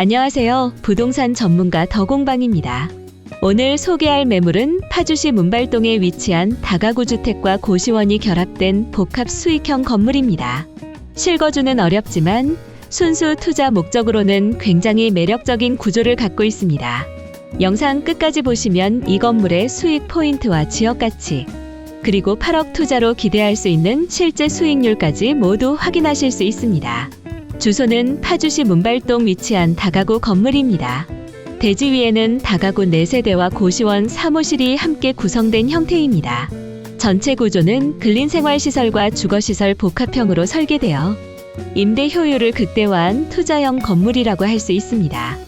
안녕하세요. 부동산 전문가 더공방입니다. 오늘 소개할 매물은 파주시 문발동에 위치한 다가구 주택과 고시원이 결합된 복합 수익형 건물입니다. 실거주는 어렵지만 순수 투자 목적으로는 굉장히 매력적인 구조를 갖고 있습니다. 영상 끝까지 보시면 이 건물의 수익 포인트와 지역 가치, 그리고 8억 투자로 기대할 수 있는 실제 수익률까지 모두 확인하실 수 있습니다. 주소는 파주시 문발동 위치한 다가구 건물입니다. 대지 위에는 다가구 4세대와 고시원 사무실이 함께 구성된 형태입니다. 전체 구조는 근린생활시설과 주거시설 복합형으로 설계되어 임대 효율을 극대화한 투자형 건물이라고 할 수 있습니다.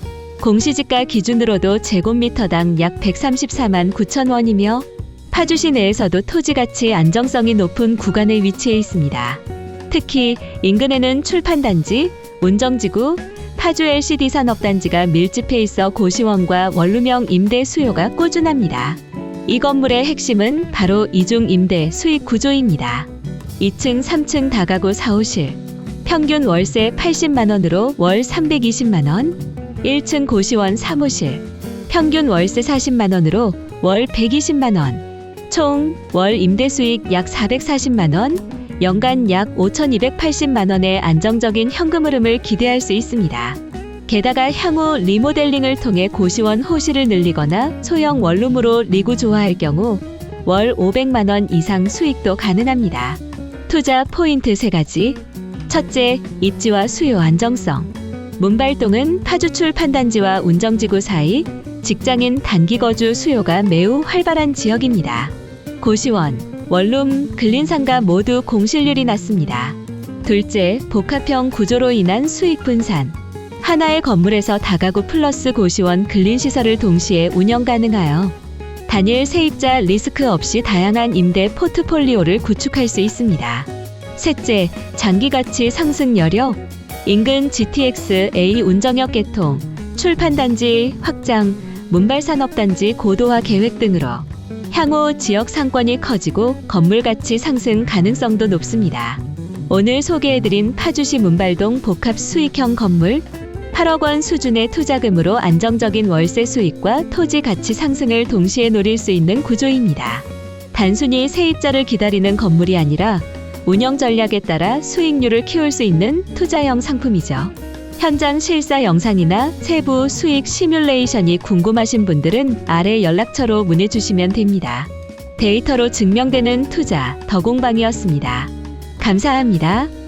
공시지가 기준으로도 제곱미터당 약 134만 9천 원이며 파주시 내에서도 토지 가치 안정성이 높은 구간에 위치해 있습니다. 특히 인근에는 출판단지, 운정지구, 파주 LCD 산업단지가 밀집해 있어 고시원과 원룸형 임대 수요가 꾸준합니다. 이 건물의 핵심은 바로 이중 임대 수익 구조입니다. 2층, 3층 다가구 4호실, 평균 월세 80만 원으로 월 320만 원, 1층 고시원 사무실, 평균 월세 40만 원으로 월 120만 원, 총 월 임대 수익 약 440만 원, 연간 약 5,280만 원의 안정적인 현금 흐름을 기대할 수 있습니다. 게다가 향후 리모델링을 통해 고시원 호실을 늘리거나 소형 원룸으로 리구조화할 경우 월 500만 원 이상 수익도 가능합니다. 투자 포인트 세 가지. 첫째, 입지와 수요 안정성. 문발동은 파주출 판단지와 운정지구 사이 직장인 단기 거주 수요가 매우 활발한 지역입니다. 고시원, 원룸, 근린상가 모두 공실률이 낮습니다. 둘째, 복합형 구조로 인한 수익 분산. 하나의 건물에서 다가구 플러스 고시원 근린시설을 동시에 운영 가능하여 단일 세입자 리스크 없이 다양한 임대 포트폴리오를 구축할 수 있습니다. 셋째, 장기 가치 상승 여력. 인근 GTX A 운정역 개통, 출판단지 확장, 문발산업단지 고도화 계획 등으로 향후 지역 상권이 커지고 건물 가치 상승 가능성도 높습니다. 오늘 소개해드린 파주시 문발동 복합 수익형 건물 8억 원 수준의 투자금으로 안정적인 월세 수익과 토지 가치 상승을 동시에 노릴 수 있는 구조입니다. 단순히 세입자를 기다리는 건물이 아니라 운영 전략에 따라 수익률을 키울 수 있는 투자형 상품이죠. 현장 실사 영상이나 세부 수익 시뮬레이션이 궁금하신 분들은 아래 연락처로 문의 주시면 됩니다. 데이터로 증명되는 투자 더공방이었습니다. 감사합니다.